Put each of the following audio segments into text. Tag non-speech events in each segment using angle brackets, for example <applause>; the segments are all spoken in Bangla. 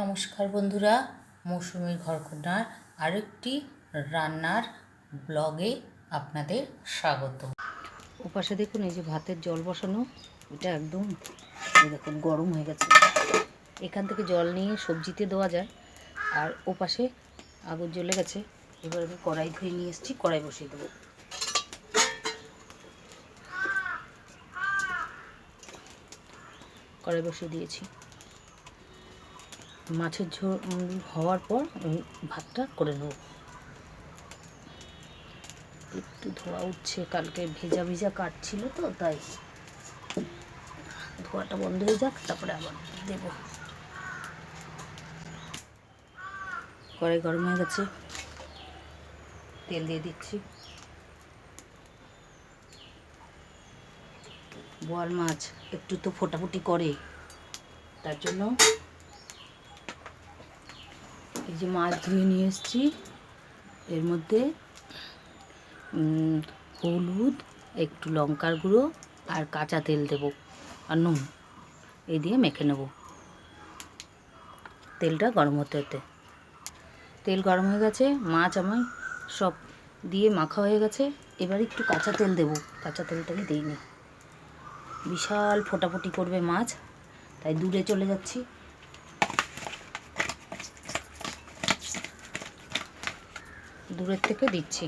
নমস্কার বন্ধুরা মৌসুমীর ঘরকন্যার আরেকটি রান্নার ব্লগে আপনাদের স্বাগত। ওপাশে দেখুন, এই যে ভাতের জল বসানো, এটা একদম দেখুন, গরম হয়ে গেছে। এখান থেকে জল নিয়ে সবজিতে দেওয়া যায়। আর ওপাশে আগুন জ্বলে গেছে, এবার আমি কড়াই ধুয়ে নিয়ে এসেছি, কড়াই বসিয়ে দেবো। কড়াই বসিয়ে দিয়েছি। মাছের ঝোল হওয়ার পর আমি ভাতটা করে নেব। একটু ধোয়া উঠছে, কালকে ভেজা ভেজা কাটছিল তো, তাই ধোয়াটা বন্ধ হয়ে যাক, তারপরে আবার দেব। কড়াই গরম হয়ে গেছে, তেল দিয়ে দিচ্ছি। বোয়াল মাছ একটু তো ফোটাফুটি করে, তার জন্য এই যে মাছ ধুয়ে নিয়ে এসেছি। এর মধ্যে হলুদ, একটু লঙ্কার গুঁড়ো আর কাঁচা তেল দেব আর নুন। এই দিয়ে মেখে নেব। তেলটা গরম হতে হতে। তেল গরম হয়ে গেছে, মাছ আমার সব দিয়ে মাখা হয়ে গেছে। এবার একটু কাঁচা তেল দেব। কাঁচা তেলটাকে দিইনি। বিশাল ফোটাফুটি করবে মাছ, তাই দূরে চলে যাচ্ছি। দূরের থেকে দিচ্ছি।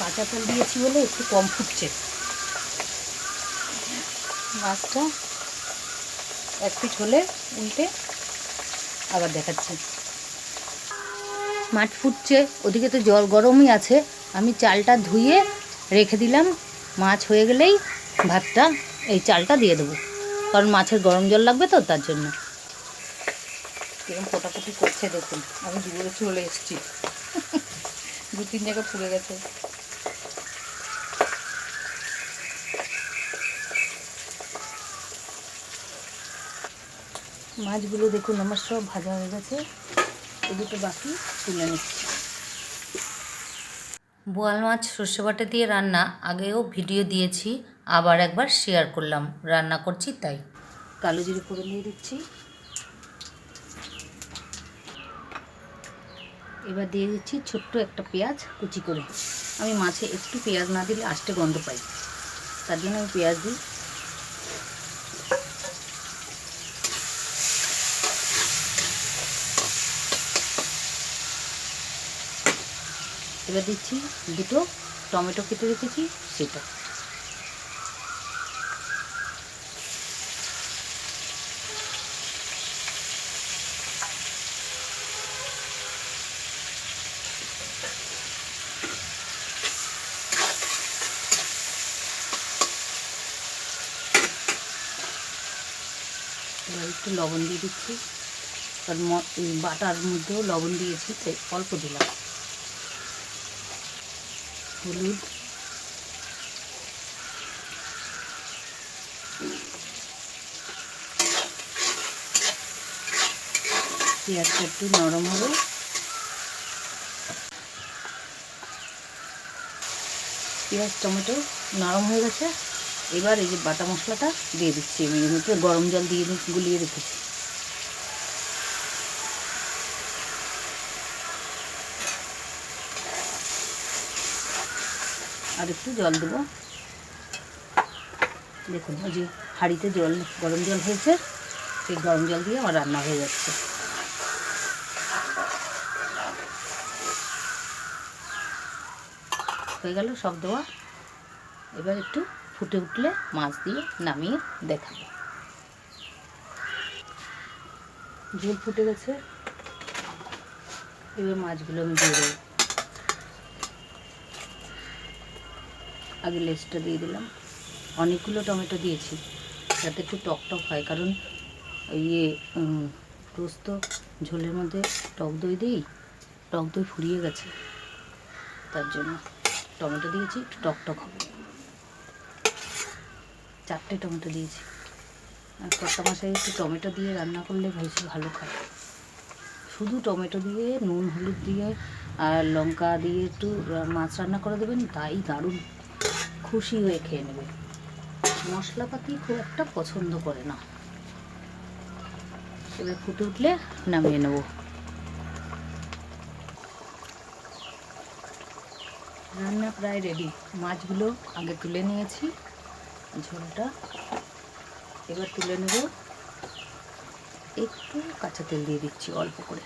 কাঁচা তেল দিয়েছি বলে একটু কম ফুটছে। মাছটা এক পিঠ হলে উল্টে আবার দেখাচ্ছি। মাঠ ফুটছে, ওদিকে তো জল গরমই আছে। আমি চালটা ধুয়ে রেখে দিলাম। মাছ হয়ে গেলেই ভাতটা, এই চালটা দিয়ে দেবো। কারণ মাছের গরম জল লাগবে তো, তার জন্য। কিরম ফোটাফুটি করছে দেখুন। আমি দূরে চলে এসেছি। দু তিন জায়গায় ফুলে গেছে। মাছগুলো দেখুন আমার সব ভাজা হয়ে গেছে। এই দুটো বাকি তুলে নিচ্ছি। বোয়াল মাছ সর্ষে বাটা দিয়ে রান্না আগেও ভিডিও দিয়েছি আবার একবার শেয়ার করলাম। রান্না করছি তাই। কালো জিরে করে নিয়ে দিচ্ছি। এবার দিয়ে দিচ্ছি ছোট্ট একটা পেঁয়াজ কুচি করে। আমি মাছে একটু পেঁয়াজ না দিলে আষ্টে গন্ধ পাই। তার জন্য আমি পেঁয়াজ দিই। এবার দিচ্ছি দুটো টমেটো কেটে রেখেছি, সেটা। একটু লবণ দিয়ে দিচ্ছি। কারণ বাটার মধ্যেও লবণ দিয়েছি, তাই অল্প দিলাম। হলুদ। পেঁয়াজটা একটু নরম হবে। পেঁয়াজ, টমেটো নরম হয়ে গেছে। এবার এই যে বাটা মশলাটা দিয়ে দিচ্ছি আমি। মধ্যে গরম জল দিয়ে গুলিয়ে রেখেছি। আর একটু জল দেবো। দেখুন, ওই যে হাঁড়িতে জল, গরম জল হয়েছে, সেই গরম জল দিয়ে আমার রান্না হয়ে যাচ্ছে। হয়ে গেল সব দেওয়া। এবার একটু ফুটে উঠলে মাছ দিয়ে নামিয়ে দেখাবো। ঝোল ফুটে গেছে। এবার মাছগুলো আমি দিয়ে দেবো। আগে লেসটা দিয়ে দিলাম। অনেকগুলো টমেটো দিয়েছি যাতে একটু টক টক হয়। কারণ ইয়ে উম, রোজ তো ঝোলের মধ্যে টক দই দিই টক দই ফুরিয়ে গেছে। তার জন্য টমেটো দিয়েছি একটু টক টক হবে। চারটে টমেটো দিয়েছি। আর কর্তা মশাই একটু টমেটো দিয়ে রান্না করলে বেশি ভালো খায়। শুধু টমেটো দিয়ে নুন হলুদ দিয়ে আর লঙ্কা দিয়ে একটু মাছ রান্না করে দেবেন তাই দারুণ। খুশি হয়ে খেয়ে নেবে। মশলাপাতি খুব একটা পছন্দ করে না। এবার ফুটে উঠলে নামিয়ে নেব। রান্না প্রায় রেডি মাছগুলো আগে তুলে নিয়েছি, ঝোলটা। এবার তুলে নেব। একটু কাঁচা তেল দিয়ে দিচ্ছি অল্প করে।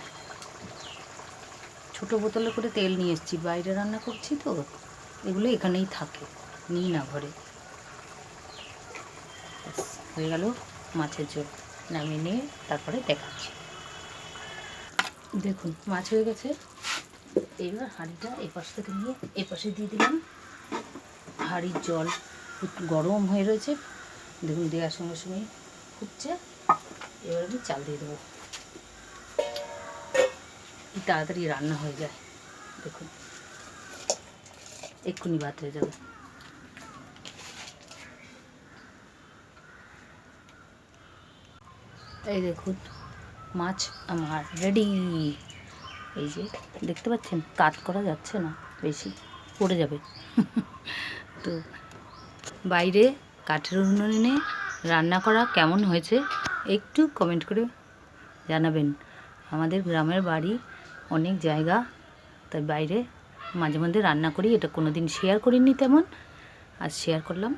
ছোট বোতলে করে তেল নিয়ে এসেছি। বাইরে রান্না করছি তো, এগুলো এখানেই থাকে। নিই না ঘরে। হয়ে গেল মাছের ঝোল। নামিয়ে নিয়ে তারপরে দেখাচ্ছি। দেখুন, মাছ হয়ে গেছে। এবার হাঁড়িটা এপাশ থেকে নিয়ে এপাশে দিয়ে দিলাম। হাঁড়ির জল গরম হয়ে রয়েছে। দেখুন, দেওয়ার সঙ্গে সঙ্গে ফুটছে। এবার আমি চাল দিয়ে দেবো। তাড়াতাড়ি রান্না হয়ে যায়। দেখুন, এক্ষুনি ভাত হয়ে যাবে। এই দেখুন, মাছ আমার রেডি এই যে, দেখতে পাচ্ছেন? কাট করা যাচ্ছে না, বেশি পড়ে যাবে। <laughs> তো বাইরে কাঠের উনুনে রান্না করা কেমন হয়েছে একটু কমেন্ট করে জানাবেন। আমাদের গ্রামের বাড়ি অনেক জায়গা, তাই বাইরে মাঝে মধ্যে রান্না করি, এটা কোনো দিন শেয়ার করিনি তেমন। আর শেয়ার করলাম।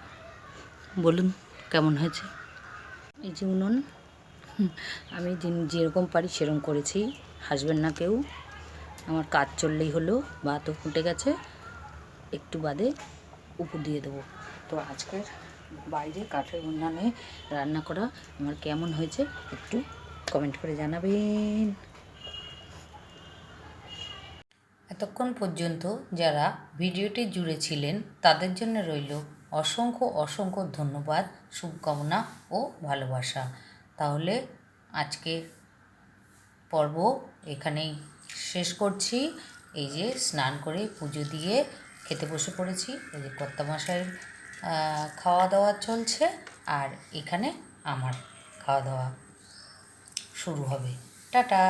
বলুন, কেমন হয়েছে? এই যে উনুন আমি যেরকম পারি সেরকম করেছি। হাসবেন না কেউ। আমার কাজ চললেই হলো ভাতও ফুটে গেছে। একটু বাদে উপর দিয়ে দেবো। তো আজকের বাইরে কাঠের উন্নয়নে রান্না করা আমার কেমন হয়েছে একটু কমেন্ট করে জানাবেন। এতক্ষণ পর্যন্ত যারা ভিডিওটি জুড়ে ছিলেন, তাদের জন্য রইল অসংখ্য অসংখ্য ধন্যবাদ, শুভকামনা ও ভালোবাসা। তাহলে আজকে পর্ব এখানেই শেষ করছি। এই যে স্নান করে পুজো দিয়ে খেতে বসে পড়েছি। এই যে কর্তামশাইয়ের খাওয়া দাওয়া চলছে আর এখানে আমার খাওয়া দাওয়া শুরু হবে। টাটা!